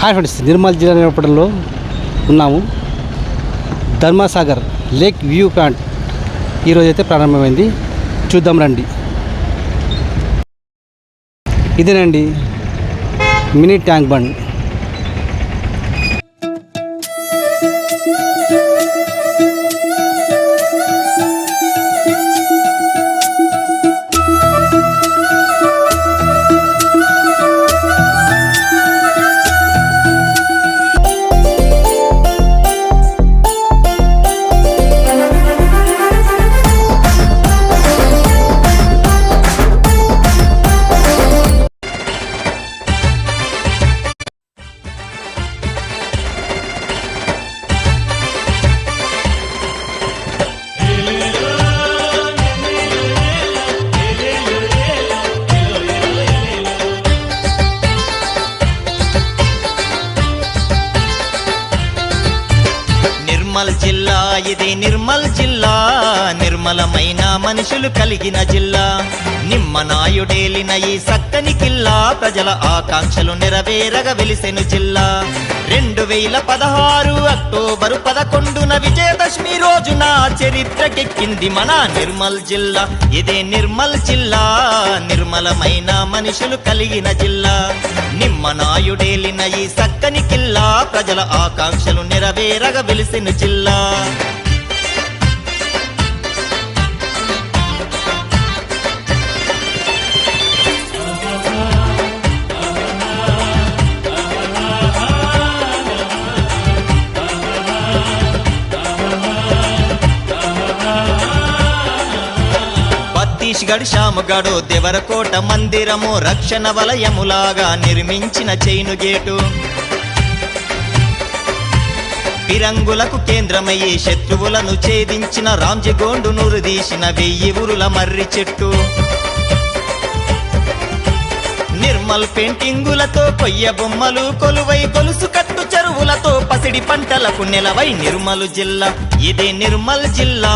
Hi friends Nirmal జిల్లా నేపథ్యంలో ఉన్నాము. ధర్మసాగర్ లేక్ వ్యూ పాయింట్ ఈరోజు అయితే ప్రారంభమైంది. చూద్దాం రండి. ఇదేనండి మినీ ట్యాంక్ బండ్. నిర్మల్ జిల్లా ఇది నిర్మల్ జిల్లా. నిర్మలమైన మనుషులు కలిగిన జిల్లా. నిమ్మనాయుడేలిన ఈ సక్కని కిల్లా. ప్రజల ఆకాంక్షలు నెరవేరగ వెలిసెను జిల్లా. రెండు వేల పదహారు అక్టోబరు పదకొండున విజయదశమి రోజున చరిత్రకెక్కింది మన నిర్మల్ జిల్లా. ఇదే నిర్మల్ జిల్లా నిర్మలమైన మనుషులు కలిగిన జిల్లా. నిమ్మనాయుడేలిన ఈ సక్కని కిల్లా ప్రజల ఆకాంక్షలు నెరవేరగ వెలిసిన జిల్లా. ఛత్తీస్గఢ్ శ్యామగఢ్ దేవరకోట మందిరము రక్షణ వలయములాగా నిర్మించిన చైను గేటు. పిరంగులకు కేంద్రమయ్యే శత్రువులను ఛేదించిన రాంజిగోండు నురుదీసిన వెయ్యి ఉరుల మర్రి చెట్టు. నిర్మల్ పెయింటింగులతో కొయ్య బొమ్మలు కొలువై గొలుసు కట్టు చెరువులతో పసిడి పంటలకు నెలవై నిర్మల్ జిల్లా. ఇదే నిర్మల్ జిల్లా.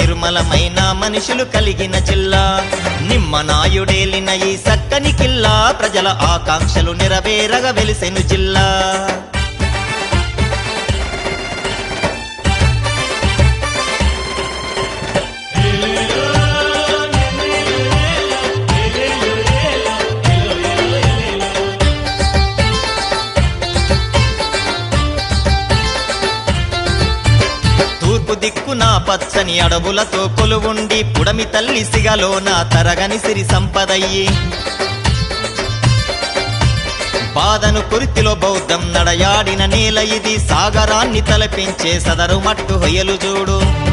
నిర్మలమైన మనుషులు కలిగిన జిల్లా. నిమ్మనాయుడేలిన ఈ సక్కని కిల్లా. ప్రజల ఆకాంక్షలు నెరవేరగ వెలిసెను జిల్లా. పచ్చని అడవులతో కొలువుండి పుడమి తల్లి సిగలోన తరగని సిరి సంపదయ్యి. బాధను కురితిలో బౌద్ధం నడయాడిన నేల ఇది సాగరాన్ని తలపించే సదరు మట్టు హొయలు చూడు.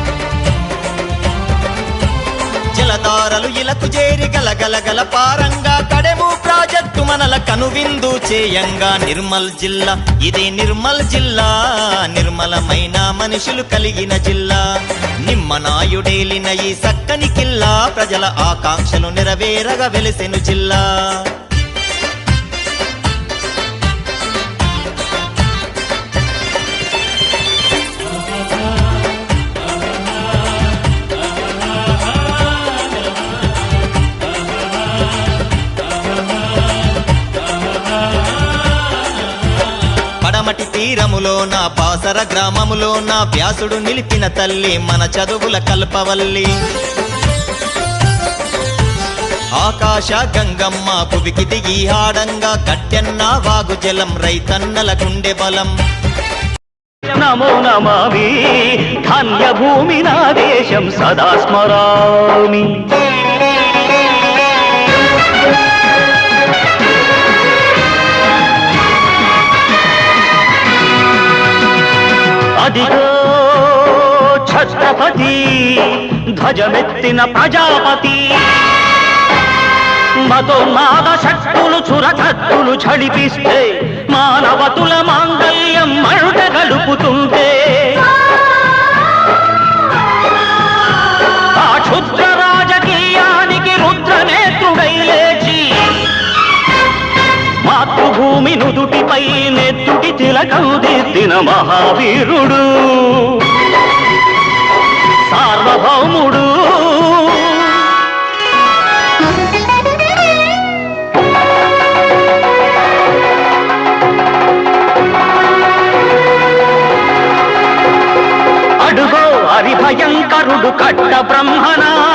జలధారలు ఇలకు చేరి గలగలగల పారంగా కడెము ప్రాజెక్టు మనల కనువిందు చేయంగా నిర్మల్ జిల్లా. ఇది నిర్మల్ జిల్లా నిర్మలమైన మనుషులు కలిగిన జిల్లా. నిమ్మనాయుడేలిన ఈ సక్కని కిల్లా ప్రజల ఆకాంక్షలు నెరవేరగా వెలిసెను జిల్లా. పడమటి తీరములో నా పాసర గ్రామములో నా వ్యాసుడు నిలిపిన తల్లి మన చదువుల కల్పవల్లి. ఆకాశ గంగమ్మ పువికి దిగి ఆడంగా కట్టెన్న వాగు జలం రైతన్నల గుండె బలం. నమో నమామి ధన్యభూమి నా దేశం సదా స్మరామి. అదిగో ఛత్రపతి ధ్వజమెత్తిన ప్రజాపతి. మతోన్మాద శక్తులు చురకత్తులు చడిపిస్తే మానవతుల మా మాతృభూమి నుదుటిపై నెత్తుటి తిలకౌదిద్దిన మహావీరుడు. సార్వభౌముడు. అడుగో హరిభయంకరుడు కట్ట బ్రహ్మనా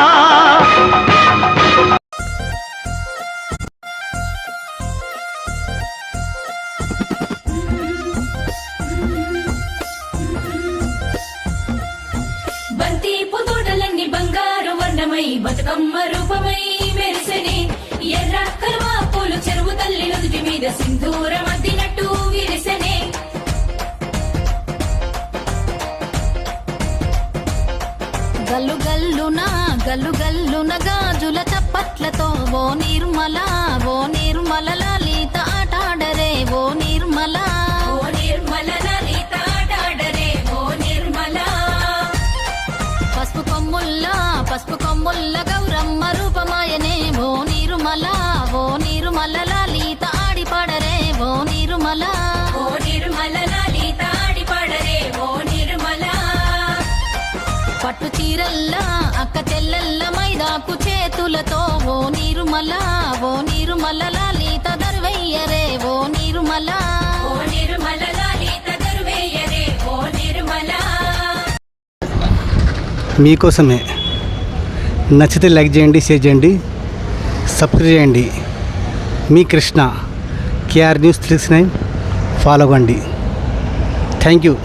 బంతిపు పుతోటలన్నీ బంగారు వర్ణమై బతుకమ్మ రూపమై మెరిసెనే. ఎర్ర కలువ పూలు చెరువు తల్లి నుదుటి మీద సింధూరం అద్దినట్టు విరిసెనే. గల్లు గల్లున గల్లు గల్లున గాజుల చప్పట్లతో ఓ నిర్మల ఓ నిర్మల లలిత ఆటాడరే ఓ నిర్మలా నిర్మల ఓ నిర్మల లలిత దర్వయ్యరే ఓ నిర్మల. ఓ నిర్మల లలిత ఓ నిర్మల. మీకోసమే. నచ్చితే లైక్ చేయండి షేర్ చేయండి సబ్స్క్రైబ్ చేయండి. మీ Krishna KR news three nine. Follow అవ్వండి. Thank you.